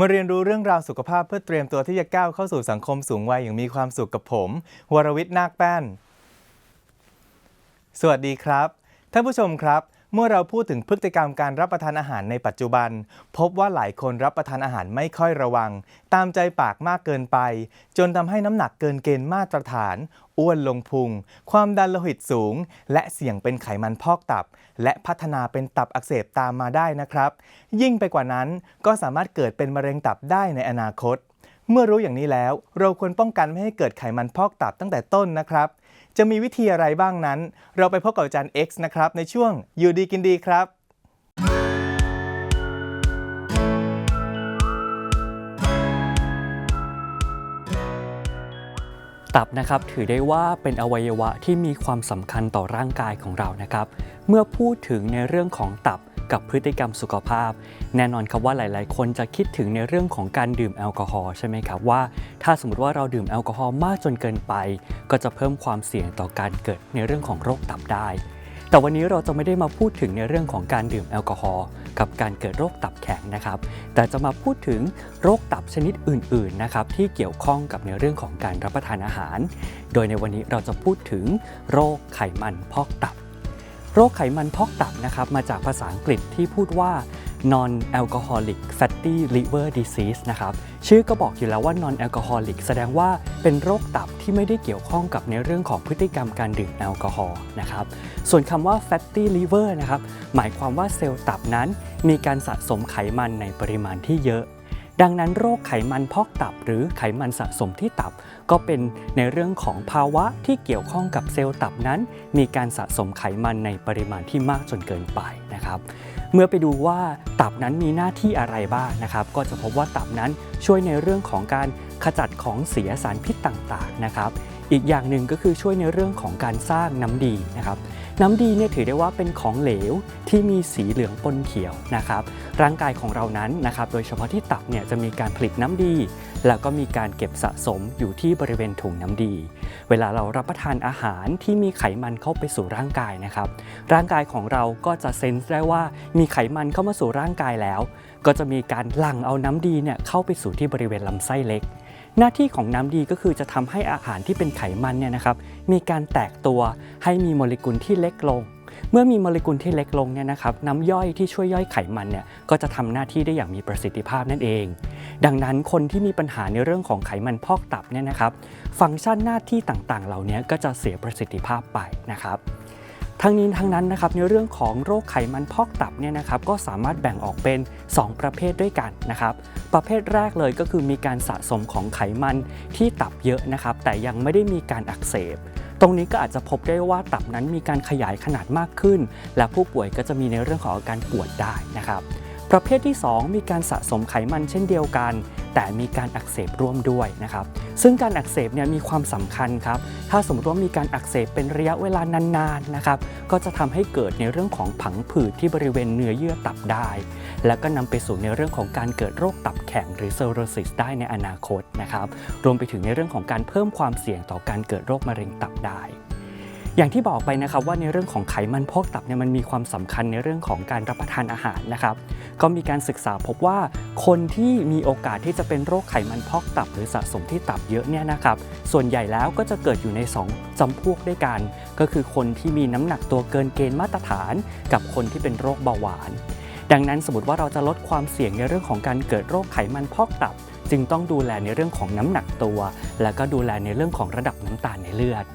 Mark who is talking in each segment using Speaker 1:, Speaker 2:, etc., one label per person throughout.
Speaker 1: มาเรียนรู้เรื่องราวสุขภาพเพื่อเตรียมตัวที่จะก้าวเข้าสู่สังคมสูงวัยอย่างมีความสุขกับผม วรวิทย์นาคแป้น สวัสดีครับ ท่านผู้ชมครับ เมื่อเราพูดถึงพฤติกรรมการรับประทานอาหารในปัจจุบัน พบว่าหลายคนรับประทานอาหารไม่ค่อยระวัง ตามใจปากมากเกินไป จนทำให้น้ำหนักเกินเกณฑ์มาตรฐาน อ้วนลงพุง ความดันโลหิตสูง และเสี่ยงเป็นไขมันพอกตับ และพัฒนาเป็นตับอักเสบตามมาได้นะครับ ยิ่งไปกว่านั้นก็สามารถเกิดเป็นมะเร็งตับได้ในอนาคตเมื่อรู้อย่างนี้แล้ว เราควรป้องกันไม่ให้เกิดไขมันพอกตับตั้งแต่ต้นนะครับ จะมีวิธีอะไรบ้างนั้น เราไปพบกับอาจารย์ X นะครับ ในช่วงอยู่ดีกินดีครับ
Speaker 2: ตับนะครับถือได้ว่าเป็นอวัยวะที่มีความสำคัญต่อร่างกายของเรานะครับ เมื่อพูดถึงในเรื่องของตับ กับพฤติกรรมสุขภาพ แน่นอนครับว่าหลาย ๆ คนจะคิดถึงในเรื่องของการดื่มแอลกอฮอล์ใช่ไหมครับว่า ถ้าสมมติว่าเราดื่มแอลกอฮอล์มากจนเกินไป ก็จะเพิ่มความเสี่ยงต่อการเกิดในเรื่องของโรคตับได้ แต่วันนี้เราจะไม่ได้มาพูดถึงในเรื่องของการดื่มแอลกอฮอล์กับการเกิดโรคตับแข็งนะครับ แต่จะมาพูดถึงโรคตับชนิดอื่น ๆ นะครับที่เกี่ยวข้องกับในเรื่องของการรับประทานอาหาร โดยในวันนี้เราจะพูดถึงโรคไขมันพอกตับ โรคไขมันพอกตับนะครับมาจากภาษาอังกฤษที่พูดว่า non alcoholic fatty liver disease นะครับชื่อก็บอกอยู่แล้วว่า non alcoholic แสดงว่าเป็นโรคตับที่ไม่ได้เกี่ยวข้องกับในเรื่องของพฤติกรรมการดื่มแอลกอฮอล์นะครับส่วนคำว่า fatty liver นะครับหมายความว่าเซลล์ตับนั้นมีการสะสมไขมันในปริมาณที่เยอะ ดังนั้นโรคไขมันพอกตับหรือไขมันสะสมที่ตับ ก็เป็นในเรื่องของภาวะที่เกี่ยวข้องกับเซลล์ตับนั้น มีการสะสมไขมันในปริมาณที่มากจนเกินไปนะครับ เมื่อไปดูว่าตับนั้นมีหน้าที่อะไรบ้างนะครับ ก็จะพบว่าตับนั้นช่วยในเรื่องของการขจัดของเสียสารพิษต่างๆนะครับ อีกอย่างหนึ่งก็คือช่วยในเรื่องของการสร้างน้ำดีนะครับ น้ำดีเนี่ยถือได้ว่าเป็นของเหลวที่มีสีเหลืองปนเขียวนะครับ ร่างกายของเรานั้นนะครับโดยเฉพาะที่ตับเนี่ยจะมีการผลิตน้ำดี แล้วก็มีการเก็บสะสมอยู่ที่บริเวณถุงน้ำดี เวลาเรารับประทานอาหารที่มีไขมันเข้าไปสู่ร่างกายนะครับ ร่างกายของเราก็จะเซนส์ได้ว่ามีไขมันเข้ามาสู่ร่างกายแล้ว ก็จะมีการหลั่งเอาน้ำดีเนี่ยเข้าไปสู่ที่บริเวณลำไส้เล็ก หน้าที่ของน้ำดีก็คือจะทำให้อาหารที่เป็นไขมันเนี่ยนะครับมีการแตกตัวให้มีโมเลกุลที่เล็กลง เมื่อมีโมเลกุลที่เล็กลงเนี่ยนะครับน้ำย่อยที่ช่วยย่อยไขมันเนี่ยก็จะทำหน้าที่ได้อย่างมีประสิทธิภาพนั่นเอง ดังนั้นคนที่มีปัญหาในเรื่องของไขมันพอกตับเนี่ยนะครับ ฟังก์ชันหน้าที่ต่างๆ เหล่านี้ก็จะเสียประสิทธิภาพไปนะครับ ทั้งนี้ทั้งนั้นนะครับในเรื่องของโรคไขมันพอกตับเนี่ยนะครับก็สามารถแบ่งออกเป็น 2 ประเภทด้วยกันนะครับ ประเภทแรกเลยก็คือมีการสะสมของไขมันที่ตับเยอะนะครับ แต่ยังไม่ได้มีการอักเสบ ตรงนี้ก็อาจจะพบได้ว่าตับนั้นมีการขยายขนาดมากขึ้น และผู้ป่วยก็จะมีในเรื่องของอาการปวดได้นะครับ ประเภทที่ 2 มีการสะสมไขมันเช่นเดียวกัน แต่มีการอักเสบร่วมด้วยนะครับ ซึ่งการอักเสบเนี่ยมีความสำคัญครับ ถ้าสมมติว่ามีการอักเสบเป็นระยะเวลานานๆนะครับ ก็จะทำให้เกิดในเรื่องของผังผืดที่บริเวณเนื้อเยื่อตับได้ และก็นำไปสู่ในเรื่องของการเกิดโรคตับแข็งหรือเซโรซิสได้ในอนาคตนะครับ รวมไปถึงในเรื่องของการเพิ่มความเสี่ยงต่อการเกิดโรคมะเร็งตับได้ อย่างที่บอกไปนะครับว่าในเรื่องของไขมันพอกตับเนี่ยมันมีความสำคัญในเรื่องของการรับประทานอาหารนะครับ ก็มีการศึกษาพบว่าคนที่มีโอกาสที่จะเป็นโรคไขมันพอกตับ หรือสะสมที่ตับเยอะเนี่ยนะครับส่วนใหญ่แล้วก็จะเกิดอยู่ใน 2จำพวกด้วยกัน ก็คือคนที่มีน้ำหนักตัวเกินเกณฑ์มาตรฐาน กับคนที่เป็นโรคเบาหวาน ดังนั้นสมมติว่าเราจะลดความเสี่ยงในเรื่องของการเกิดโรคไขมันพอกตับ จึงต้องดูแลในเรื่องของน้ำหนักตัว และก็ดูแลในเรื่องของระดับน้ำตาลในเลือด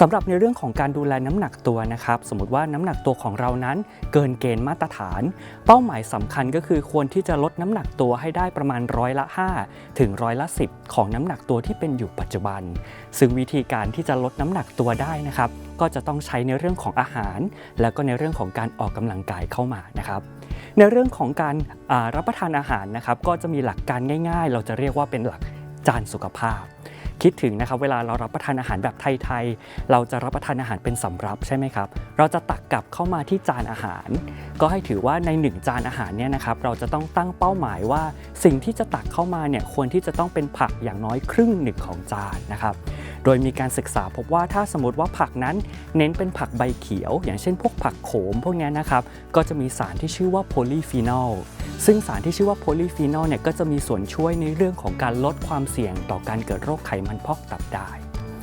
Speaker 2: สำหรับในเรื่องของการดูแลน้ำหนักตัวนะครับ สมมติว่าน้ำหนักตัวของเรานั้นเกินเกณฑ์มาตรฐาน เป้าหมายสำคัญก็คือควรที่จะลดน้ำหนักตัวให้ได้ประมาณร้อยละ 5 ถึงร้อยละ 10 ของน้ำหนักตัวที่เป็นอยู่ปัจจุบัน ซึ่งวิธีการที่จะลดน้ำหนักตัวได้นะครับ ก็จะต้องใช้ในเรื่องของอาหาร แล้วก็ในเรื่องของการออกกำลังกายเข้ามานะครับ ในเรื่องของการรับประทานอาหารนะครับ ก็จะมีหลักการง่าย ๆ เราจะเรียกว่าเป็นหลักจานสุขภาพ คิดถึงนะครับเวลาเรารับประทานอาหารแบบไทยๆ เราจะรับประทานอาหารเป็นสำรับใช่ไหมครับ เราจะตักกลับเข้ามาที่จานอาหาร ก็ให้ถือว่าในหนึ่งจานอาหารเนี่ยนะครับเราจะต้องตั้งเป้าหมายว่า สิ่งที่จะตักเข้ามาเนี่ยควรที่จะต้องเป็นผักอย่างน้อยครึ่งหนึ่งของจานนะครับโดยมีการศึกษาพบว่าถ้าสมมติว่าผักนั้นเน้นเป็นผักใบเขียว อย่างเช่นพวกผักโขมพวกนี้นะครับ ก็จะมีสารที่ชื่อว่าโพลีฟีนอล ซึ่งสารที่ชื่อว่าโพลีฟีนอลเนี่ยก็จะมีส่วนช่วยในเรื่องของการลดความเสี่ยงต่อการเกิดโรคไขมันพอกตับได้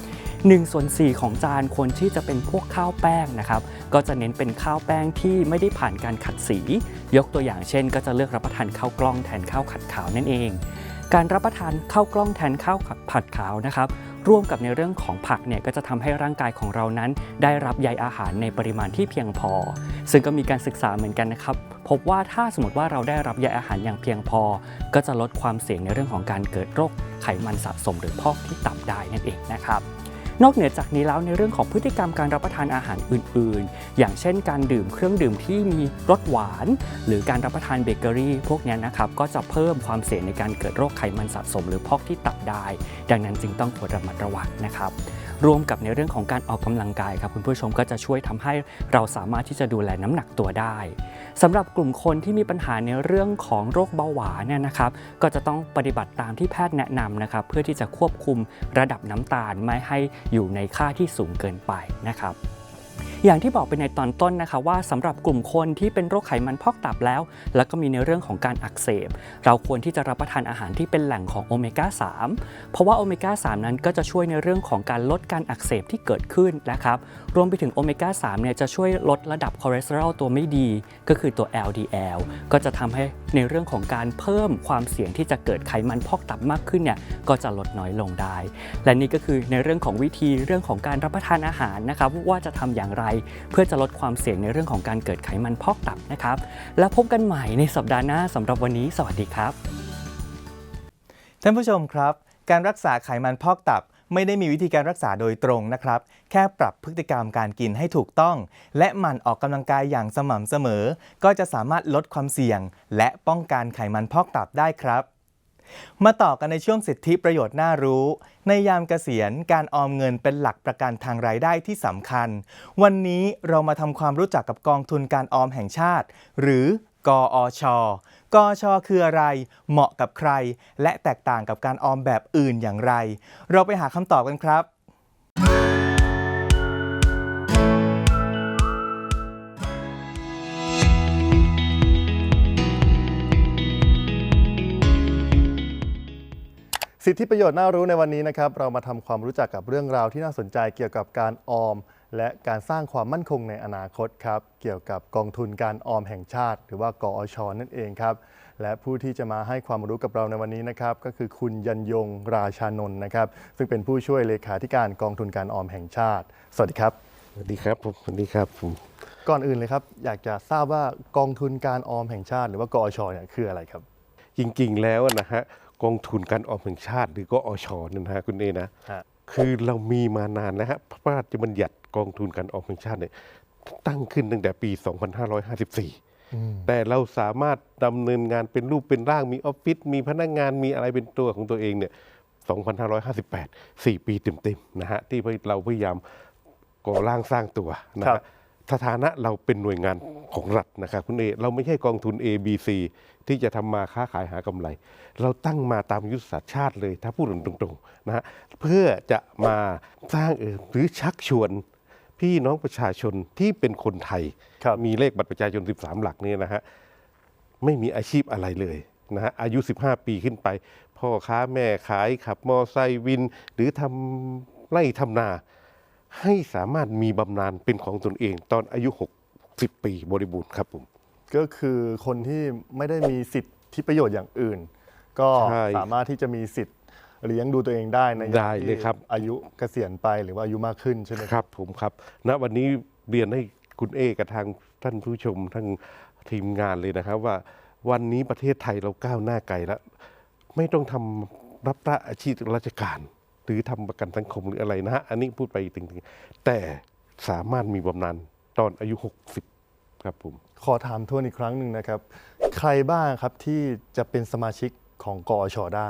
Speaker 2: 1ส่วน4ของจานควรที่จะเป็นพวกข้าวแป้งนะครับ ก็จะเน้นเป็นข้าวแป้งที่ไม่ได้ผ่านการขัดสี ยกตัวอย่างเช่น ก็จะเลือกรับประทานข้าวกล้องแทนข้าวขัดขาวนั่นเอง การรับประทานข้าวกล้องแทนข้าวผัดขาวนะครับ ร่วมกับในเรื่องของผักเนี่ยก็จะทำให้ร่างกายของเรานั้น ได้รับใยอาหารในปริมาณที่เพียงพอ ซึ่งก็มีการศึกษาเหมือนกันนะครับ พบว่าถ้าสมมติว่าเราได้รับใยอาหารอย่างเพียงพอ ก็จะลดความเสี่ยงในเรื่องของการเกิดโรคไขมันสะสมหรือพอกที่ตับได้นั่นเองนะครับ นอกเหนือจากนี้แล้วในเรื่องของพฤติกรรมการรับประทานอาหารอื่น ๆ อย่างเช่นการดื่มเครื่องดื่มที่มีรสหวาน หรือการรับประทานเบเกอรี่พวกนี้นะครับก็จะเพิ่มความเสี่ยงในการเกิดโรคไขมันสะสม หรือพอกที่ตับได้ ดังนั้นจึงต้องควรระมัดระวังนะครับ รวมกับในเรื่องของการออกกำลังกายครับคุณผู้ชมก็จะช่วยทำให้เราสามารถที่จะดูแลน้ำหนักตัวได้สำหรับกลุ่มคนที่มีปัญหาในเรื่องของโรคเบาหวานเนี่ยนะครับ ก็จะต้องปฏิบัติตามที่แพทย์แนะนำนะครับเพื่อที่จะควบคุมระดับน้ำตาลไม่ให้อยู่ในค่าที่สูงเกินไปนะครับ อย่างที่บอกไปในตอนต้นนะคะว่าสำหรับกลุ่มคนที่เป็นโรคไขมันพอกตับแล้ว แล้วก็มีในเรื่องของการอักเสบ เราควรที่จะรับประทานอาหารที่เป็นแหล่งของโอเมก้า 3 เพราะว่าโอเมก้า 3 นั้นก็จะช่วยในเรื่องของการลดการอักเสบที่เกิดขึ้นนะครับ รวมไปถึงโอเมก้า 3 เนี่ยจะช่วยลดระดับคอเลสเตอรอลตัวไม่ดี ก็คือตัว LDL ก็จะทำให้ในเรื่องของการเพิ่มความเสี่ยงที่จะเกิดไขมันพอกตับมากขึ้นเนี่ยก็จะลดน้อยลงได้ และนี่ก็คือในเรื่องของวิธีเรื่องของการรับประทานอาหารนะครับว่าจะทำอย่างไรเพื่อจะลดความเสี่ยงในเรื่องของการเกิดไขมันพอกตับนะครับ แล้วพบกันใหม่ในสัปดาห์หน้าสำหรับวันนี้ สวัสดีครับ
Speaker 1: ท่านผู้ชมครับ การรักษาไขมันพอกตับไม่ได้มีวิธีการรักษาโดยตรงนะครับ แค่ปรับพฤติกรรมการกินให้ถูกต้อง และหมั่นออกกำลังกายอย่างสม่ำเสมอ ก็จะสามารถลดความเสี่ยง และป้องกันไขมันพอกตับได้ครับ มาต่อกันในช่วงสิทธิประโยชน์น่ารู้ ในยามเกษียณการออมเงินเป็นหลักประกันทางรายได้ที่สำคัญ วันนี้เรามาทำความรู้จักกับกองทุนการออมแห่งชาติ หรือกอช กอช คืออะไร เหมาะกับใคร และแตกต่างกับการออมแบบอื่นอย่างไร เราไปหาคำตอบกันครับ
Speaker 3: สิทธิประโยชน์น่ารู้ในวันนี้นะครับ เรามาทำความรู้จักกับเรื่องราวที่น่าสนใจเกี่ยวกับการออม และการสร้างความมั่นคงในอนาคตครับ เกี่ยวกับกองทุนการออมแห่งชาติ หรือว่ากอชนั่นเองครับ และผู้ที่จะมาให้ความรู้กับเราในวันนี้นะครับ ก็คือคุณยันยงราชานนท์นะครับ ซึ่งเป็นผู้ช่วยเลขาธิการกองทุนการออมแห่งชาติ สวัสดีครับ
Speaker 4: สวัสดีครับผมสวัสดีครับผม
Speaker 3: ก่อนอื่นเลยครับ อยากจะทราบว่ากองทุนการออมแห่งชาติ หรือว่ากอชเนี่ยคืออะไรครับ
Speaker 4: จริง ๆ แล้วนะฮะ กองทุนการออมแห่งชาติ หรือก็อชเนี่ยนะฮะคุณเอนะ
Speaker 3: ฮะ
Speaker 4: คือเรามีมานานแล้วฮะพระราชบัญญัติกองทุนการออมแห่งชาติเนี่ยตั้งขึ้นตั้งแต่ปี 2554แต่เราสามารถดำเนินงานเป็นรูปเป็นร่างมีออฟฟิศมีพนักงานมีอะไรเป็นตัวของตัวเองเนี่ย 2558 4 ปีเต็มๆนะฮะที่เราพยายามก่อร่างสร้างตัวนะ
Speaker 3: ครั
Speaker 4: ฮะ
Speaker 3: บ
Speaker 4: สถานะเราเป็นหน่วยงานของรัฐนะครับคุณเอเราไม่ใช่กองทุน A B C ที่จะทำมาค้าขายหากำไร เราตั้งมาตามยุทธศาสตร์ชาติเลย ถ้าพูดตรงๆนะฮะเพื่อจะมาสร้างเออหรือชักชวนพี่น้องประชาชนที่เป็นคนไทย
Speaker 3: ครับ
Speaker 4: มีเลขบัตรประชาชน 13 หลักเนี่ยนะฮะไม่มีอาชีพอะไรเลยนะฮะอายุ 15 ปีขึ้นไป พ่อค้าแม่ขายขับมอไซค์วิน หรือทำไร่ทำนา ให้สามารถมีบำนาญเป็นของตนเอง ตอนอายุ 60 ปีบริบูรณ์ครับผม
Speaker 3: ก็คือคนที่ไม่ได้มีสิทธิประโยชน์อย่างอื่น ก็
Speaker 4: ใช่
Speaker 3: สามารถที่จะมีสิทธิ์เลี้ยงดูตัวเองได้ใน
Speaker 4: ได้เลยครับ
Speaker 3: ที่อายุเกษียณไปหรือว่าอายุมากขึ้นใช่ไหม
Speaker 4: ครับผมครับณวันนี้เรียนให้คุณเอกับทางท่านผู้ชมทั้งทีมงานเลยนะครับ ว่าวันนี้ประเทศไทยเราก้าวหน้าไกลแล้ว ไม่ต้องทำรับราอาชีพราชการ หรือทำประกันสังคมหรืออะไรนะฮะ อันนี้พูดไปถึงๆแต่สามารถมีบำนาญตอนอายุ 60 ครับผม
Speaker 3: ขอถามทวนอีกครั้งหนึ่งนะครับ ใครบ้างครับที่จะเป็นสมาชิกของกอชได้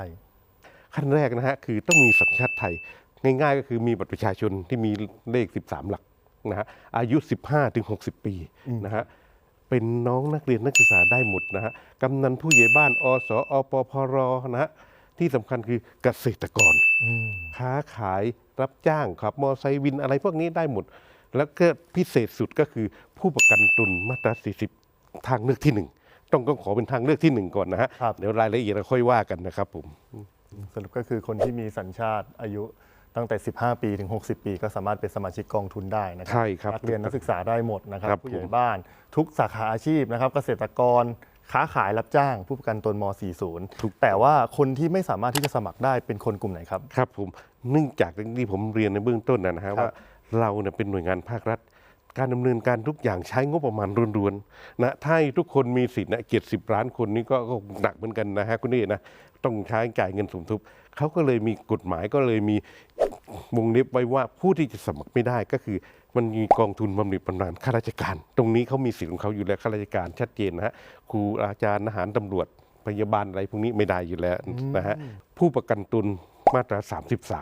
Speaker 4: ขั้นแรกนะฮะ คือต้องมีสัญชาติไทย ง่ายๆ ก็คือมีบัตรประชาชนที่มีเลข 13 หลักนะฮะอายุ 15 ถึง 60 ปีนะฮะเป็นน้องนักเรียนนักศึกษาได้หมดนะฮะกำนันผู้ใหญ่บ้านอสอปพรนะฮะ ที่สำคัญคือเกษตรกร ค้าขายรับจ้างขับ มอไซค์วินอะไรพวกนี้ได้หมด แล้วก็พิเศษสุดก็คือผู้ประกันตนมาตรา 40 ทางเลือกที่หนึ่งต้องต้องขอเป็นทางเลือกที่หนึ่งก่อนนะฮะ
Speaker 3: ครับ
Speaker 4: เดี๋ยวรายละเอียดเราค่อยว่ากันนะครับผม
Speaker 3: สรุปก็คือคนที่มีสัญชาติอายุตั้งแต่ 15 ปีถึง 60 ปี ก็สามารถเป็นสมาชิกกองทุนได้นะครั
Speaker 4: ใช่ครับ
Speaker 3: นักเรียนนักศึกษาได้หมดนะครับ
Speaker 4: ครับ
Speaker 3: ผู้ใหญ่
Speaker 4: ผม
Speaker 3: บ้าน ทุกสาขาอาชีพนะครับ เกษตรกร ค้าขายรับจ้างผู้ประกันตนม 40 แต่ว่าคนที่ไม่สามารถที่จะสมัครได้เป็นคนกลุ่มไหนครับ
Speaker 4: ครับผมเนื่องจากที่ผมเรียนในเบื้องต้นนะนะฮะ
Speaker 3: ครับ
Speaker 4: ว่าเราเนี่ยเป็นหน่วยงานภาครัฐ การดำเนินการทุกอย่างใช้งบประมาณรวนๆนะถ้าให้ทุกคนมีสิทธิ์นะเจ็ดสิบล้านคนนี้ก็ก็หนักเหมือนกันนะฮะคุณนี่นะต้องใช้จ่ายเงินสมทบเขาก็เลยมีกฎหมายก็เลยมีวงเล็บไว้ว่าผู้ที่จะสมัครไม่ได้ก็คือ มันมีกองทุนบำเหน็จบำนาญข้าราชการ ตรงนี้เขามีสิทธิ์ของเขาอยู่แล้วข้าราชการชัดเจนนะฮะครูอาจารย์ทหารตำรวจพยาบาลอะไรพวกนี้ไม่ได้อยู่แล้วนะฮะผู้ประกันตนมาตรา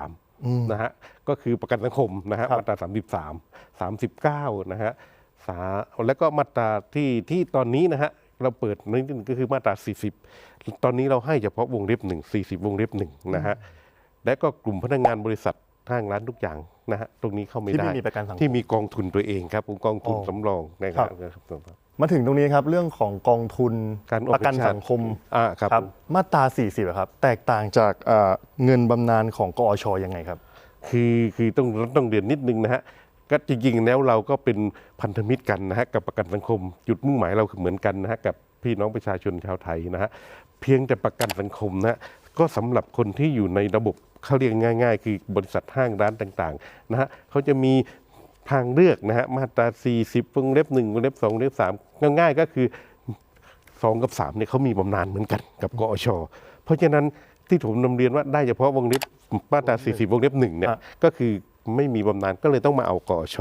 Speaker 4: 33นะฮะก็คือประกันสังคมนะฮะ
Speaker 3: ครับ
Speaker 4: มาตรา 33 39นะฮะสาแล้วก็มาตราที่ที่ตอนนี้นะฮะเราเปิดนิดนึงก็คือมาตรา 40 ตอนนี้เราให้เฉพาะวงเล็บหนึ่ง40 วงเล็บหนึ่งนะฮะและก็กลุ่มพนักงานบริษัทห้างร้านทุกอย่าง นะฮะตรงนี้เข้าไม่
Speaker 3: ที่
Speaker 4: ได้
Speaker 3: ไม่มีประกันสังคม
Speaker 4: ที่มีกองทุนตัวเองครับผมกองทุน
Speaker 3: อ๋อ
Speaker 4: สำรองนะครับครับ
Speaker 3: มาถึงตรงนี้ครับเรื่องของกองทุน
Speaker 4: การออก
Speaker 3: ประกัน
Speaker 4: เป็นชาติ
Speaker 3: สังคม
Speaker 4: อ่าครับผม
Speaker 3: มาตรา 40อะครับแตกต่างจากเอ่อเงินบำนาญของกอชยังไงครับ
Speaker 4: คือคือต้องต้องเรียนนิดนึงนะฮะก็จริงๆแล้วเราก็เป็นพันธมิตรกันนะฮะกับประกันสังคม จุดมุ่งหมายเราคือเหมือนกันนะฮะกับพี่น้องประชาชนชาวไทยนะฮะเพียงแต่ประกันสังคมนะฮะ ก็สำหรับคนที่อยู่ในระบบเขาเรียกง่าย ๆ คือบริษัทห้างร้านต่างๆนะฮะเขาจะมีทางเลือกนะฮะมาตรา 40วงเล็บ1วงเล็บ2วงเล็บ3ง่ายๆ ก็คือสองกับสามเนี่ยเขามีบำนาญเหมือนกันกับกอชเพราะฉะนั้นที่ผมนำเรียนว่าได้เฉพาะวงเล็บมาตรา 40วงเล็บหนึ่งเนี่ย
Speaker 3: อะ
Speaker 4: ก็คือไม่มีบำนาญก็เลยต้องมาเอากอช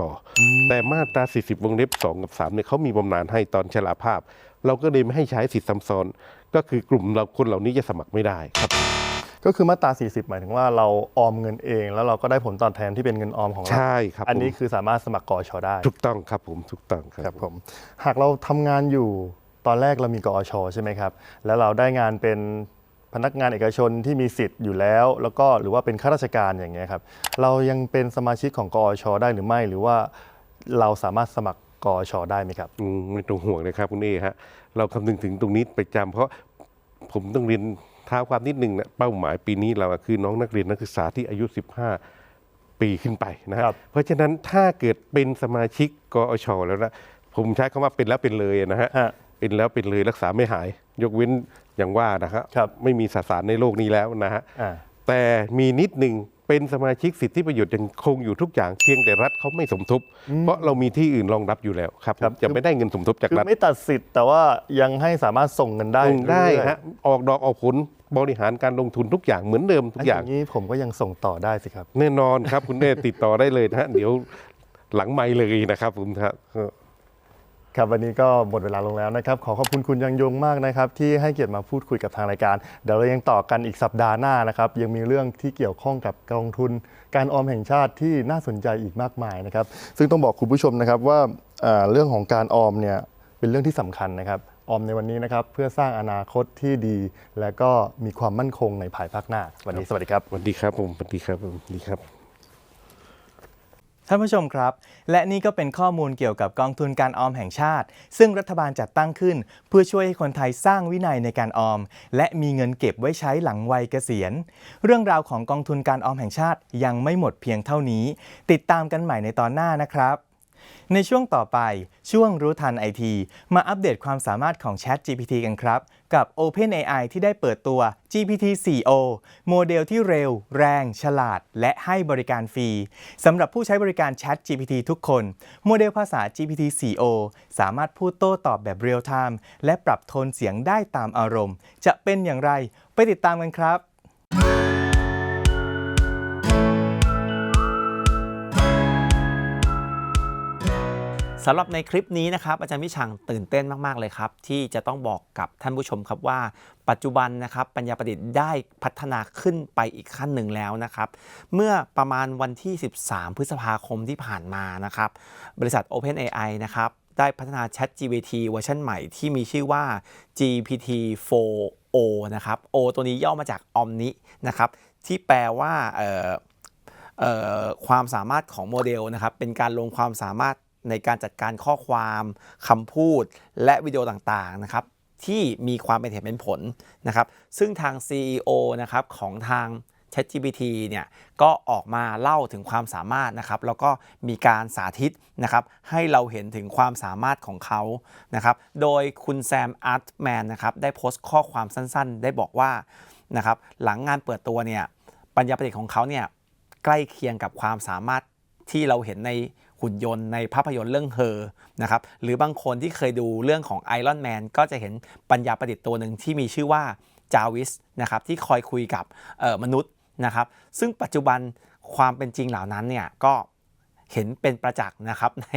Speaker 4: แต่มาตรา 40 วงเล็บ 2 กับ 3เนี่ยเขามีบำนาญให้ตอนชราภาพ เราก็เลยไม่ให้ใช้สิทธิซ้ำซ้อน ก็คือกลุ่มเราคนเหล่านี้จะสมัครไม่ได้ครับ
Speaker 3: ก็คือมาตรา 40 หมายถึงว่าเราออมเงินเอง แล้วเราก็ได้ผลตอบแทนที่เป็นเงินออมของเรา
Speaker 4: ใช่ครับ
Speaker 3: อันนี้
Speaker 4: ผม
Speaker 3: คือสามารถสมัครกอชได้
Speaker 4: ถูกต้องครับผม ถูกต้องค
Speaker 3: ครั
Speaker 4: รั
Speaker 3: บบผม หากเราทำงานอยู่ตอนแรกเรามีกอชใช่ไหมครับ แล้วเราได้งานเป็นพนักงานเอกชนที่มีสิทธิ์อยู่แล้ว แล้วก็หรือว่าเป็นข้าราชการอย่างเงี้ยครับ เรายังเป็นสมาชิกของกอชได้หรือไม่ หรือว่าเราสามารถสมัครกอชได้ไหมครับ
Speaker 4: อืมไม่ต้องห่วงเลยครับคุณเอฮะ เราคำนึงถึงตรงนี้ประจำเพราะผมต้องเรียนท้าความนิดหนึ่งนะเป้าหมายปีนี้เราอะคือน้องนักเรียนนักศึกษาที่อายุ 15 ปีขึ้นไปนะค
Speaker 3: ครั
Speaker 4: รับบเพราะฉะนั้นถ้าเกิดเป็นสมาชิกกอชแล้วนะผมใช้คำว่าเป็นแล้วเป็นเลยนะฮะ
Speaker 3: ฮะ
Speaker 4: เป็นแล้วเป็นเลยรักษาไม่หาย ยกเว้นอย่างว่านะครับ
Speaker 3: ครับ
Speaker 4: ไม่มีสสารในโลกนี้แล้วนะฮะ
Speaker 3: อ่า
Speaker 4: แต่มีนิดหนึ่ง เป็นสมาชิกสิทธิประโยชน์ยังคงอยู่ทุกอย่างเพียงแต่รัฐเขาไม่สมทบ เพราะเรามีที่อื่นรองรับอยู่แล้วครับ
Speaker 3: ครับ
Speaker 4: จะไม่ได้เงินสมทบจาก
Speaker 3: คือ
Speaker 4: รัฐ
Speaker 3: ไม่ตัดสิทธิ์แต่ว่ายังให้สามารถส่งเงินได้
Speaker 4: ส่งได้
Speaker 3: เรื่อยๆ
Speaker 4: ฮะออกดอกออกผลบริหารการลงทุนทุกอย่างเหมือนเดิมทุกอย่าง
Speaker 3: นี้ผมก็ยังส่งต่อได้สิครับ
Speaker 4: แน่นอนครับ คุณเน่ติดต่อได้เลยนะฮะ เดี๋ยวหลังไม่เลยนะครับผมครับ
Speaker 3: ครับวันนี้ก็หมดเวลาลงแล้วนะครับ ขอขอบคุณคุณยังยงมากนะครับ ที่ให้เกียรติมาพูดคุยกับทางรายการ เดี๋ยวเรายังต่อกันอีกสัปดาห์หน้านะครับ ยังมีเรื่องที่เกี่ยวข้องกับกองทุน การออมแห่งชาติที่น่าสนใจอีกมากมายนะครับ ซึ่งต้องบอกคุณผู้ชมนะครับว่าเรื่องของการออมเนี่ยเป็นเรื่องที่สำคัญนะครับออมในวันนี้นะครับเพื่อสร้างอนาคตที่ดี และก็มีความมั่นคงในภายภาคหน้า วันนี้สวัสดีครับ
Speaker 4: สวัสดีครับผมสวัสดีครับผมสวัสดีครับ
Speaker 1: ท่านผู้ชมครับ และนี่ก็เป็นข้อมูลเกี่ยวกับกองทุนการออมแห่งชาติ ซึ่งรัฐบาลจัดตั้งขึ้น เพื่อช่วยให้คนไทยสร้างวินัยในการออม และมีเงินเก็บไว้ใช้หลังวัยเกษียณ เรื่องราวของกองทุนการออมแห่งชาติยังไม่หมดเพียงเท่านี้ ติดตามกันใหม่ในตอนหน้านะครับ ในช่วงต่อไปช่วงรู้ทันไอทีมาอัปเดตความสามารถของ Chat GPT กันครับ กับ OpenAI ที่ได้เปิดตัว GPT-4o โมเดลที่เร็ว แรง ฉลาด และให้บริการฟรีสำหรับผู้ใช้บริการ Chat GPT ทุกคน โมเดลภาษา GPT-4o สามารถพูดโต้ตอบแบบเรียลไทม์และปรับโทนเสียงได้ตามอารมณ์ จะเป็นอย่างไร ไปติดตามกันครับ
Speaker 5: สำหรับในคลิปนี้นะครับอาจารย์วิชังตื่นเต้นมาก ๆ เลยครับ ที่จะต้องบอกกับท่านผู้ชมครับว่า ปัจจุบันนะครับปัญญาประดิษฐ์ได้พัฒนาขึ้นไปอีกขั้นหนึ่งแล้วนะครับ เมื่อประมาณวันที่ 13 พฤษภาคมที่ผ่านมานะครับ บริษัท OpenAI นะครับได้พัฒนา ChatGPT เวอร์ชันใหม่ที่มีชื่อว่า GPT-4o นะครับ O ตัวนี้ย่อมาจาก Omni นะครับ ที่แปลว่าเอ่อเอ่อความสามารถของโมเดลนะครับ เป็นการลงความสามารถ ในการจัดการข้อความคำพูดและวิดีโอต่างๆนะครับที่มีความเป็นเหตุเป็นผลนะครับ ซึ่งทาง CEO นะครับของทาง ChatGPT เนี่ยก็ออกมาเล่าถึงความสามารถนะครับแล้วก็มีการสาธิตนะครับให้เราเห็นถึงความสามารถของเขานะครับโดยคุณแซมอาร์ตแมนนะครับได้โพสต์ข้อความสั้นๆ ได้บอกว่านะครับหลังงานเปิดตัวเนี่ยปัญญาประดิษฐ์ของเขาเนี่ยใกล้เคียงกับความสามารถที่เราเห็นใน หุ่นยนต์ในภาพยนตร์เรื่องเฮอนะครับหรือบางคนที่เคยดูเรื่องของไอรอนแมนก็จะเห็นปัญญาประดิษฐ์ตัวหนึ่งที่มีชื่อว่าจาวิสนะครับที่คอยคุยกับมนุษย์นะครับซึ่งปัจจุบันความเป็นจริงเหล่านั้นเนี่ยก็ เห็นเป็นประจักษ์นะครับใน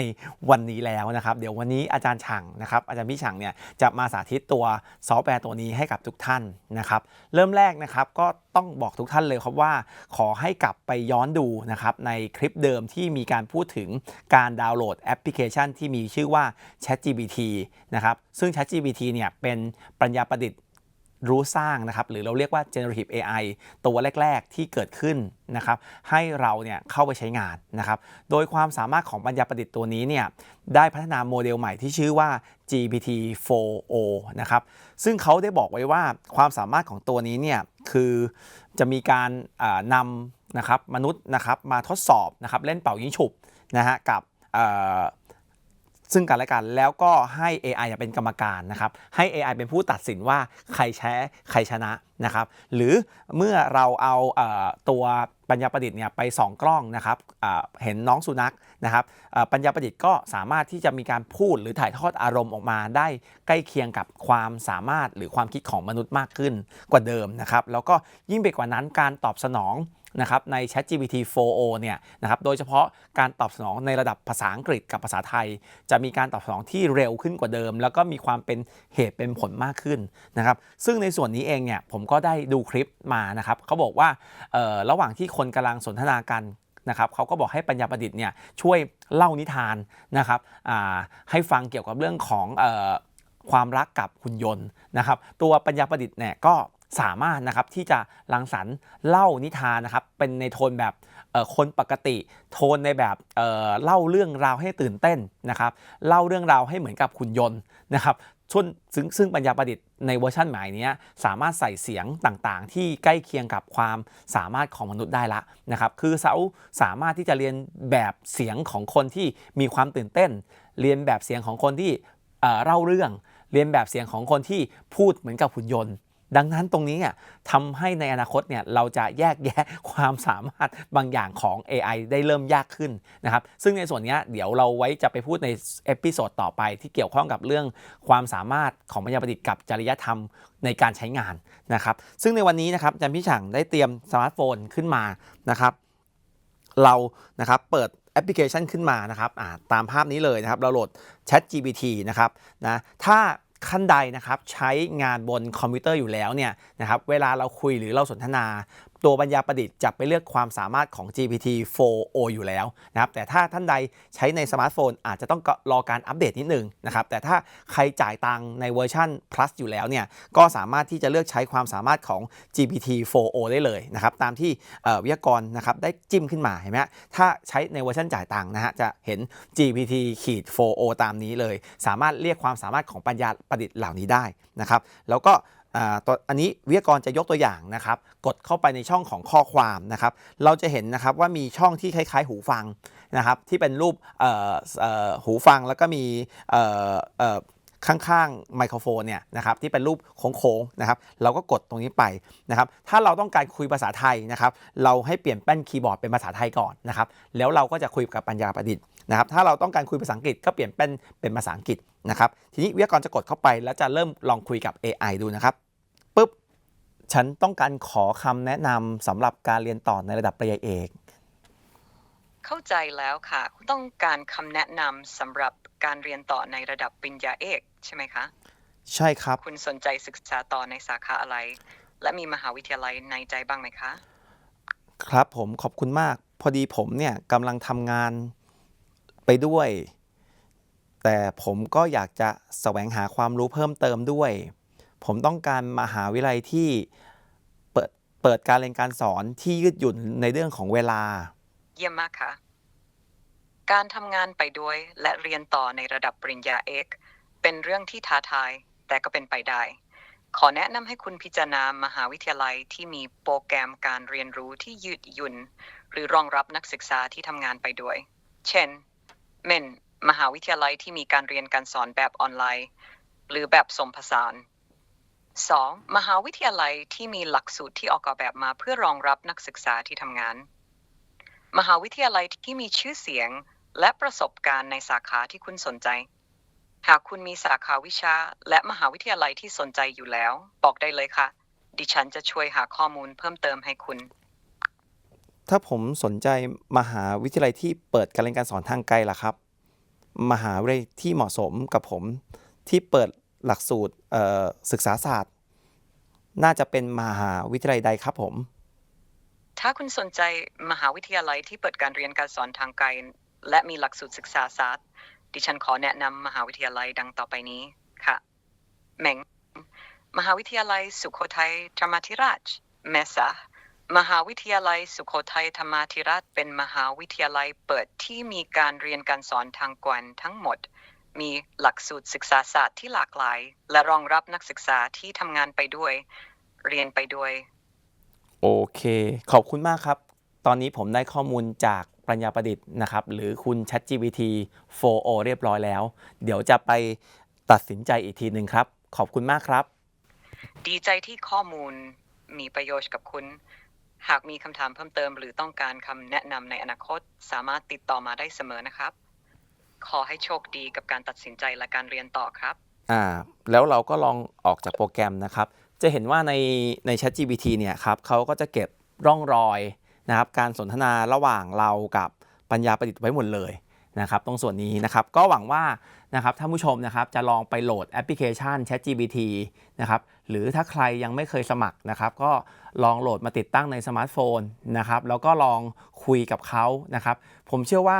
Speaker 5: วันนี้แล้วนะครับ เดี๋ยววันนี้อาจารย์ฉ่างนะครับ อาจารย์พี่ฉ่างเนี่ยจะมาสาธิตตัวซอฟต์แวร์ตัวนี้ให้กับทุกท่านนะครับ เริ่มแรกนะครับก็ต้องบอกทุกท่านเลยครับว่า ขอให้กลับไปย้อนดูนะครับในคลิปเดิมที่มีการพูดถึงการดาวน์โหลดแอปพลิเคชันที่มีชื่อว่า ChatGPT นะครับซึ่ง ChatGPT เนี่ยเป็นปัญญาประดิษฐ์ รู้สร้างนะครับหรือเราเรียกว่า generative AI ตัวแรก ๆ ที่เกิดขึ้นนะครับให้เราเนี่ยเข้าไปใช้งานนะครับโดยความสามารถของปัญญาประดิษฐ์ตัวนี้เนี่ยได้พัฒนาโมเดลใหม่ที่ชื่อว่า GPT-4o นะครับซึ่งเขาได้บอกไว้ว่าความสามารถของตัวนี้เนี่ยคือจะมีการนำนะครับมนุษย์นะครับมาทดสอบนะครับเล่นเป่ายิงฉุบนะฮะกับ ซึ่งกันและกันแล้วก็ให้ AI เป็นกรรมการนะครับให้ AI เป็นผู้ตัดสินว่าใครแพ้ใครชนะนะครับหรือเมื่อเราเอาเออตัวปัญญาประดิษฐ์เนี่ยไปส่องกล้องนะครับเห็นน้องสุนัขนะครับปัญญาประดิษฐ์ก็สามารถที่จะมีการพูดหรือถ่ายทอดอารมณ์ออกมาได้ใกล้เคียงกับความสามารถหรือความคิดของมนุษย์มากขึ้นกว่าเดิมนะครับแล้วก็ยิ่งไปกว่านั้นการตอบสนอง นะครับใน ChatGPT 4o เนี่ยนะครับโดยเฉพาะการตอบสนองในระดับภาษาอังกฤษกับภาษาไทย จะมีการตอบสนองที่เร็วขึ้นกว่าเดิม แล้วก็มีความเป็นเหตุเป็นผลมากขึ้นนะครับซึ่งในส่วนนี้เองเนี่ยผมก็ได้ดูคลิปมานะครับเขาบอกว่าระหว่างที่คนกำลังสนทนากันนะครับเขาก็บอกให้ปัญญาประดิษฐ์เนี่ยช่วยเล่านิทานนะครับให้ฟังเกี่ยวกับเรื่องของออความรักกับหุ่นยนต์นะครับตัวปัญญาประดิษฐ์เนี่ยก็ สามารถนะครับที่จะรังสรรค์เล่านิทานนะครับเป็นในโทนแบบคนปกติ โทนในแบบเเล่าเรื่องราวให้ตื่นเต้นนะครับเล่าเรื่องราวให้เหมือนกับหุ่นยนต์นะครับชนซึ่งซึ่งปัญญาประดิษฐ์ในเวอร์ชันใหม่นี้สามารถใส่เสียงต่างๆ ที่ใกล้เคียงกับความสามารถของมนุษย์ได้ละนะครับคือเสาสามารถที่จะเรียนแบบเสียงของคนที่มีความตื่นเต้น เรียนแบบเสียงของคนที่เอ่อเล่าเรื่อง เรียนแบบเสียงของคนที่พูดเหมือนกับหุ่นยนต์ ดังนั้นตรงนี้เนี่ยทำให้ในอนาคตเนี่ยเราจะแยกแยะความสามารถบางอย่างของ AI ได้เริ่มยากขึ้นนะครับ ซึ่งในส่วนนี้เดี๋ยวเราไว้จะไปพูดในเอพิโซดต่อไปที่เกี่ยวข้องกับเรื่องความสามารถของปัญญาประดิษฐ์กับจริยธรรมในการใช้งานนะครับ ซึ่งในวันนี้นะครับอาจารย์พี่ฉ่างได้เตรียมสมาร์ทโฟนขึ้นมานะครับเรานะครับเปิดแอปพลิเคชันขึ้นมานะครับตามภาพนี้เลยนะครับเราโหลด Chat GPT นะครับนะถ้า ขั้นใดนะครับใช้งานบนคอมพิวเตอร์อยู่แล้วเนี่ยนะครับเวลาเราคุยหรือเราสนทนา ตัวปัญญาประดิษฐ์จะไปเลือกความสามารถของ GPT 4o อยู่แล้วนะครับแต่ถ้าท่านใดใช้ในสมาร์ทโฟน อาจจะต้องรอการอัปเดตนิดนึงนะครับแต่ถ้าใครจ่ายตังในเวอร์ชัน plus อยู่แล้วเนี่ยก็สามารถที่จะเลือกใช้ความสามารถของ GPT 4o ได้เลยนะครับตามที่วิทยากรนะครับได้จิ้มขึ้นมาเห็นไหมถ้าใช้ในเวอร์ชันจ่ายตังนะฮะจะเห็น GPT ขีด 4o ตามนี้เลย สามารถเรียกความสามารถของปัญญาประดิษฐ์เหล่านี้ได้นะครับแล้วก็ ตัวอันนี้วิทยากรจะยกตัวอย่างนะครับ กดเข้าไปในช่องของข้อความนะครับ เราจะเห็นนะครับว่ามีช่องที่คล้ายๆ หูฟังนะครับ ที่เป็นรูปหูฟังแล้วก็มี ข้างๆไมโครโฟนเนี่ยนะครับที่เป็นรูปโค้งๆนะครับเราก็กดตรงนี้ไปนะครับถ้าเราต้องการคุยภาษาไทยนะครับเราให้เปลี่ยนแป้นคีย์บอร์ดเป็นภาษาไทยก่อนนะครับแล้วเราก็จะคุยกับปัญญาประดิษฐ์นะครับถ้าเราต้องการคุยภาษาอังกฤษก็เปลี่ยนแป้นเป็นภาษาอังกฤษนะครับทีนี้วิทยากรจะกดเข้าไป แล้วจะเริ่มลองคุยกับ AI ดูนะครับปุ๊บฉันต้องการขอคำแนะนำสำหรับการเรียนต่อในระดับปริญญาเอก
Speaker 6: เข้าใจแล้วค่ะ ต้องการคำแนะนำสำหรับการเรียนต่อในระดับปริญญาเอก ใช่ไหมคะ
Speaker 5: ใช่ครับ
Speaker 6: คุณสนใจศึกษาต่อในสาขาอะไร และมีมหาวิทยาลัยในใจบ้างไหมคะ
Speaker 5: ครับผมขอบคุณมาก พอดีผมเนี่ยกำลังทำงานไปด้วย แต่ผมก็อยากจะแสวงหาความรู้เพิ่มเติมด้วย ผมต้องการมหาวิทยาลัยที่เปิดเปิดการเรียนการสอนที่ยืดหยุ่นในเรื่องของเวลา
Speaker 6: เยี่ยมมากค่ะ การทำงานไปด้วยและเรียนต่อในระดับปริญญาเอก เป็นเรื่องที่ท้าทาย แต่ก็เป็นไปได้ ขอแนะนำให้คุณพิจารณามหาวิทยาลัยที่มีโปรแกรมการเรียนรู้ที่ยืดหยุ่น หรือรองรับนักศึกษาที่ทำงานไปด้วย เช่น เม่น มหาวิทยาลัยที่มีการเรียนการสอนแบบออนไลน์ หรือแบบสมผสาน 2. มหาวิทยาลัยที่มีหลักสูตรที่ออกแบบมาเพื่อรองรับนักศึกษาที่ทำงาน มหาวิทยาลัยที่มีชื่อเสียงและประสบการณ์ในสาขาที่คุณสนใจ หากคุณมีสาขาวิชา และมหาวิทยาลัยที่สนใจอยู่แล้ว บอกได้เลยค่ะ ดิฉันจะช่วยหาข้อมูลเพิ่มเติมให้คุณ
Speaker 5: ถ้าผมสนใจมหาวิทยาลัยที่เปิดการเรียนการสอนทางไกลล่ะครับ มหาวิทยาลัยที่เหมาะสมกับผมที่เปิดหลักสูตรเอ่อศึกษาศาสตร์ น่าจะเป็นมหาวิทยาลัยใดครับผม
Speaker 6: ถ้าคุณสนใจมหาวิทยาลัยที่เปิดการเรียนการสอนทางไกล และมีหลักสูตรศึกษาศาสตร์ ดิฉันขอแนะนำมหาวิทยาลัยดังต่อไปนี้ค่ะเมงมหาวิทยาลัยสุโขทัยธรรมาธิราช เมษามหาวิทยาลัยสุโขทัยธรรมาธิราช เป็นมหาวิทยาลัยเปิดที่มีการเรียนการสอนทางกวนทั้งหมด มีหลักสูตรศึกษาศาสตร์ที่หลากหลาย และรองรับนักศึกษาที่ทำงานไปด้วย เรียนไปด้วย
Speaker 5: โอเค ขอบคุณมากครับ ตอนนี้ผมได้ข้อมูลจาก ปัญญาประดิษฐ์นะครับหรือคุณ ChatGPT 4o เรียบร้อยแล้ว เดี๋ยวจะไปตัดสินใจอีกทีหนึ่งครับ ขอบคุณมากครับ
Speaker 6: ดีใจที่ข้อมูลมีประโยชน์กับคุณ หากมีคำถามเพิ่มเติม หรือต้องการคำแนะนำในอนาคต สามารถติดต่อมาได้เสมอนะครับ ขอให้โชคดีกับการตัดสินใจและการเรียนต่อครับ
Speaker 5: อ่าแล้วเราก็ลองออกจากโปรแกรมนะครับ จะเห็นว่าในใน ChatGPT เนี่ยครับเขาก็จะเก็บร่องรอย นะครับการสนทนาระหว่างเรากับปัญญาประดิษฐ์ไว้หมดเลยนะครับตรงส่วนนี้นะครับก็หวังว่านะครับท่านผู้ชมนะครับจะลองไปโหลดแอปพลิเคชัน ChatGPT นะครับหรือถ้าใครยังไม่เคยสมัครนะครับ ก็ลองโหลดมาติดตั้งในสมาร์ทโฟนนะครับแล้วก็ลองคุยกับเขานะครับ ผมเชื่อว่า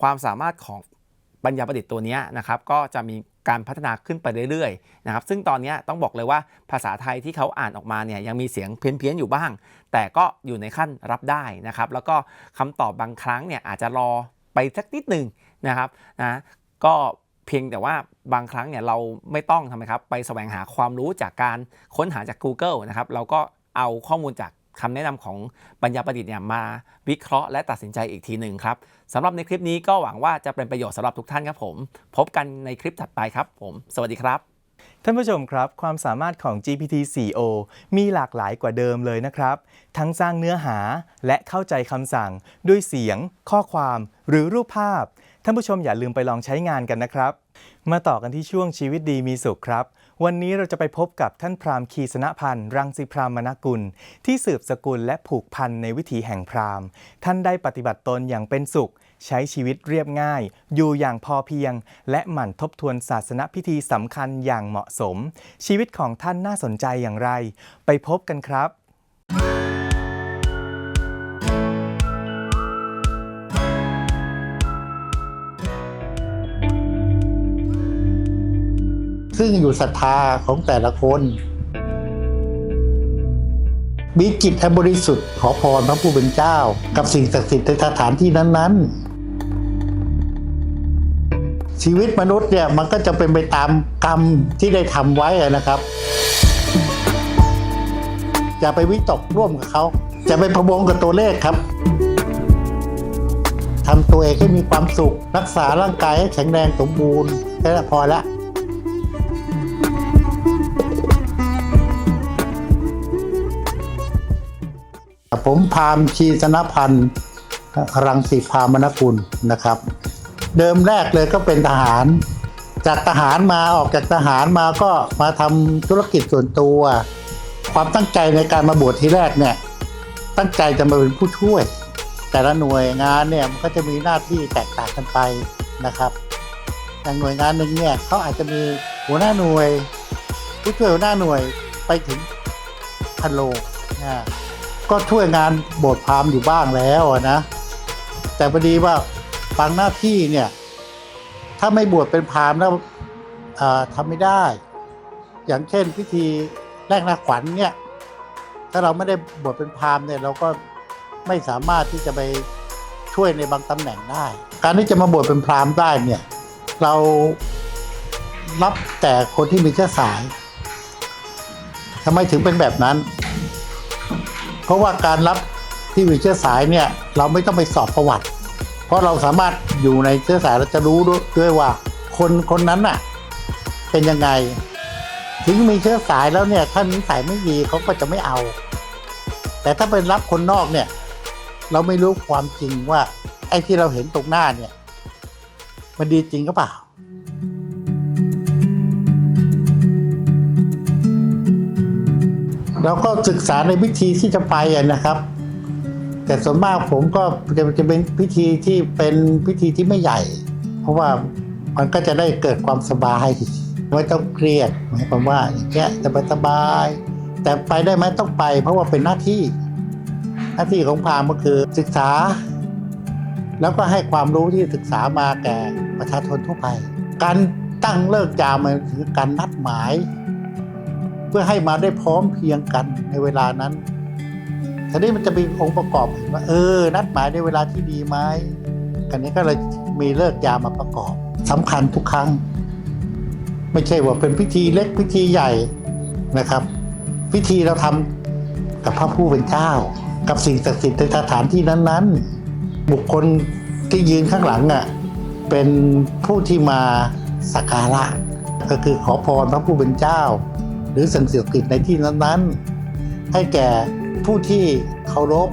Speaker 5: ความสามารถของปัญญาประดิษฐ์ตัวนี้นะครับก็จะมี การพัฒนาขึ้นไปเรื่อยๆนะครับซึ่งตอนนี้ต้องบอกเลยว่าภาษาไทยที่เขาอ่านออกมาเนี่ยยังมีเสียงเพี้ยนๆอยู่บ้าง แต่ก็อยู่ในขั้นรับได้นะครับแล้วก็คำตอบบางครั้งเนี่ยอาจจะรอไปสักนิดหนึ่งนะครับนะก็เพียงแต่ว่าบางครั้งเนี่ยเราไม่ต้องทำไมครับไปแสวงหาความรู้จากการค้นหาจาก Google นะครับเราก็เอาข้อมูลจาก คำแนะนำของปัญญาประดิษฐ์เนี่ยมาวิเคราะห์และตัดสินใจอีกทีหนึ่งครับสำหรับในคลิปนี้ก็หวังว่าจะเป็นประโยชน์สำหรับทุกท่านครับผม พบกันในคลิปถัดไปครับผม สวัสดีครับ
Speaker 1: ท่านผู้ชมครับ ความสามารถของ GPT-4o มีหลากหลายกว่าเดิมเลยนะครับ ทั้งสร้างเนื้อหาและเข้าใจคำสั่ง ด้วยเสียง ข้อความ หรือรูปภาพ ท่านผู้ชมอย่าลืมไปลองใช้งานกันนะครับ มาต่อกันที่ช่วงชีวิตดีมีสุขครับ วันนี้เราจะไปพบกับท่านพราหมณ์คีสนพันธ์รังสิพรามนกุล ที่สืบสกุลและผูกพันในวิถีแห่งพราหมณ์ ท่านได้ปฏิบัติตนอย่างเป็นสุข ใช้ชีวิตเรียบง่าย อยู่อย่างพอเพียง และหมั่นทบทวนศาสนพิธีสำคัญอย่างเหมาะสม ชีวิตของท่านน่าสนใจอย่างไร ไปพบกันครับ
Speaker 7: ซึ่งอยู่ศรัทธาของแต่ละคน มีจิตอันบริสุทธิ์ขอพรพระผู้เป็นเจ้า กับสิ่งศักดิ์สิทธิ์ในสถานที่นั้น ๆ ชีวิตมนุษย์เนี่ยมันก็จะเป็นไปตามกรรมที่ได้ทำไว้นะครับอย่าไปวิตกร่วมกับเขาจะไปพะวงกับตัวเลขครับทำตัวเองให้มีความสุข รักษาร่างกายให้แข็งแรงสมบูรณ์แค่นั้นพอละ ผมพามชีสนพันธ์รังสีพามนกุลนะครับ เดิมแรกเลยก็เป็นทหาร จากทหารมาออกจากทหารมาก็มาทำธุรกิจส่วนตัว ความตั้งใจในการมาบวชทีแรกเนี่ยตั้งใจจะมาเป็นผู้ช่วย แต่ละหน่วยงานเนี่ยมันก็จะมีหน้าที่แตกต่างกันไปนะครับอย่างหน่วยงานหนึ่งเนี่ยเขาอาจจะมีหัวหน้าหน่วย ผู้ช่วยหัวหน้าหน่วยไปถึงพันโลนะ ก็ช่วยงานโบสถ์พราหมณ์อยู่บ้างแล้วนะ แต่พอดีว่าบางหน้าที่เนี่ย ถ้าไม่บวชเป็นพราหมณ์แล้วทำไม่ได้ อย่างเช่นพิธีแรกนาขวัญเนี่ย ถ้าเราไม่ได้บวชเป็นพราหมณ์เนี่ย เราก็ไม่สามารถที่จะไปช่วยในบางตำแหน่งได้ การที่จะมาบวชเป็นพราหมณ์ได้เนี่ย เรารับแต่คนที่มีเชื้อสายทำไมถึงเป็นแบบนั้น ราะว่าการรับที่มีเชื้อสายเนี่ยเราไม่ต้องไปสอบประวัติ เพราะเราสามารถอยู่ในเชื้อสายเราจะรู้ด้วยว่าคนคนนั้นน่ะเป็นยังไง ถึงมีเชื้อสายแล้วเนี่ยถ้านิสัยไม่ดีเขาก็จะไม่เอา แต่ถ้าเป็นรับคนนอกเนี่ย เราไม่รู้ความจริงว่าไอ้ที่เราเห็นตรงหน้าเนี่ย มันดีจริงก็เปล่า เราก็ศึกษาในวิธีที่จะไปนะครับ แต่ส่วนมากผมก็จะจะเป็นพิธีที่เป็นพิธีที่ไม่ใหญ่ เพราะว่ามันก็จะได้เกิดความสบายไม่ต้องเครียดหมายความว่าอย่างเงี้ยสบายสบายแต่ไปได้ไหมต้องไป เพราะว่าเป็นหน้าที่ หน้าที่ของพามก็คือศึกษา แล้วก็ให้ความรู้ที่ศึกษามาแก่ประชาชนทั่วไป การตั้งเลิกยามันคือการนัดหมาย เพื่อให้มาได้พร้อมเพียงกันในเวลานั้นทีนี้มันจะมีองค์ประกอบเห็นว่าเออ นัดหมายในเวลาที่ดีไหมกันนี้ก็เลยมีเลิกยามาประกอบสำคัญทุกครั้ง ไม่ใช่ว่าเป็นพิธีเล็กพิธีใหญ่นะครับ พิธีเราทำกับพระผู้เป็นเจ้า กับสิ่งศักดิ์สิทธิ์ในสถานที่นั้น ๆ บุคคลที่ยืนข้างหลังอะเป็นผู้ที่มาสักการะก็คือขอพรพระผู้เป็นเจ้า หรือสิ่งศักดิ์สิทธิ์ในที่นั้นๆ ให้แก่ผู้ที่เคารพ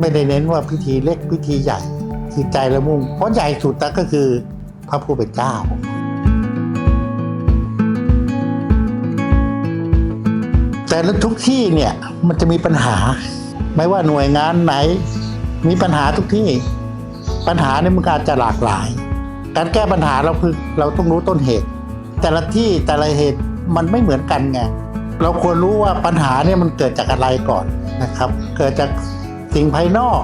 Speaker 7: ไม่ได้เน้นว่าพิธีเล็กพิธีใหญ่ที่ใจละมุ่ง เพราะใหญ่สุดก็คือพระผู้เป็นเจ้าแต่ละทุกที่เนี่ยมันจะมีปัญหา ไม่ว่าหน่วยงานไหน มีปัญหาทุกที่ ปัญหาเนี่ยมันก็อาจจะหลากหลาย การแก้ปัญหาเราคือเราต้องรู้ต้นเหตุ แต่ละที่แต่ละเหตุ มันไม่เหมือนกันไงเราควรรู้ว่าปัญหาเนี่ยมันเกิดจากอะไรก่อนนะครับ เกิดจากสิ่งภายนอก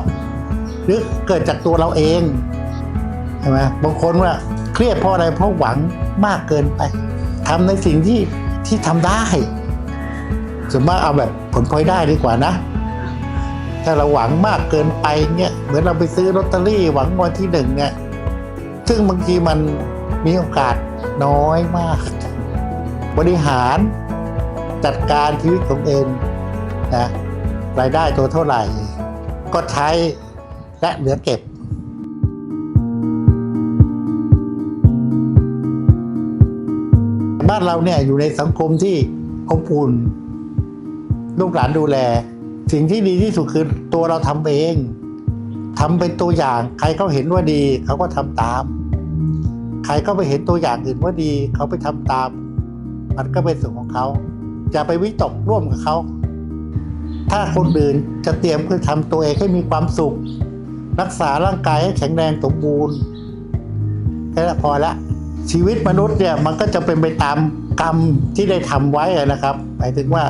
Speaker 7: หรือเกิดจากตัวเราเองใช่ไหมบางคนว่าเครียดเพราะอะไรเพราะหวังมากเกินไปทำในสิ่งที่ที่ทำได้ส่วนมากเอาแบบผลพลอยได้ดีกว่านะ ถ้าเราหวังมากเกินไปเนี่ยเหมือนเราไปซื้อลอตเตอรี่หวังวันที่หนึ่งเนี่ยซึ่งบางทีมันมีโอกาสน้อยมาก บริหารจัดการชีวิตของเองนะรายได้ตัวเท่าไหร่ ก็ใช้และเหลือเก็บบ้านเราเนี่ยอยู่ในสังคมที่อบอุ่นลูกหลานดูแล สิ่งที่ดีที่สุดคือตัวเราทำเองทำเป็นตัวอย่าง ใครเขาเห็นว่าดี เขาก็ทำตาม ใครก็ไปเห็นตัวอย่างอื่นว่าดี เขาไปทำตาม มันก็เป็นส่วนของเขาอย่าไปวิตกร่วมกับเขา ถ้าคนอื่นจะเตรียมเพื่อทำตัวเองให้มีความสุข รักษาร่างกายให้แข็งแรงสมบูรณ์แค่นั้นพอละชีวิตมนุษย์เนี่ยมันก็จะเป็นไปตามกรรมที่ได้ทำไว้นะครับหมายถึงว่า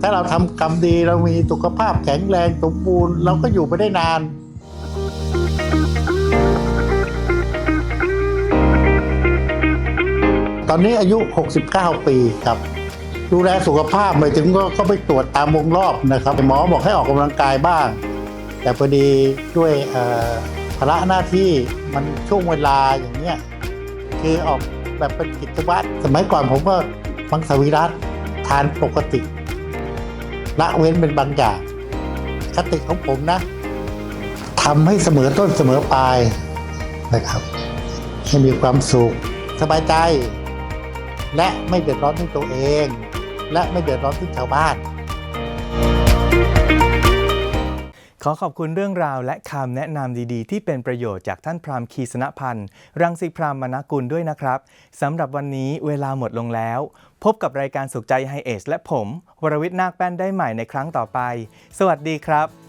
Speaker 7: ถ้าเราทำกรรมดีเรามีสุขภาพแข็งแรงสมบูรณ์เราก็อยู่ไปได้นาน ตอนนี้อายุ 69 ปีครับ ดูแลสุขภาพหมายถึงก็ก็ไปตรวจตามวงรอบนะครับ หมอบอกให้ออกกำลังกายบ้าง แต่พอดีด้วยภาระหน้าที่มันช่วงเวลาอย่างเนี้ยคือออกแบบเป็นกิจวัตรสมัยก่อนผมก็มังสวิรัตทานปกติละเว้นเป็นบางอย่างคติของผมนะทำให้เสมอต้นเสมอปลายนะครับให้มีความสุขสบายใจ และไม่เดือดร้อนถึงตัวเอง และไม่เดือดร้อนถึงชาวบ้าน
Speaker 1: ขอขอบคุณเรื่องราวและคำแนะนำดีๆ ที่เป็นประโยชน์จากท่านพรามคีสนพันธ์ รังสิพรามมณกุลด้วยนะครับสำหรับวันนี้เวลาหมดลงแล้ว พบกับรายการสุขใจไฮเอชและผม วรวิทย์นาคแป้นได้ใหม่ในครั้งต่อไป สวัสดีครับ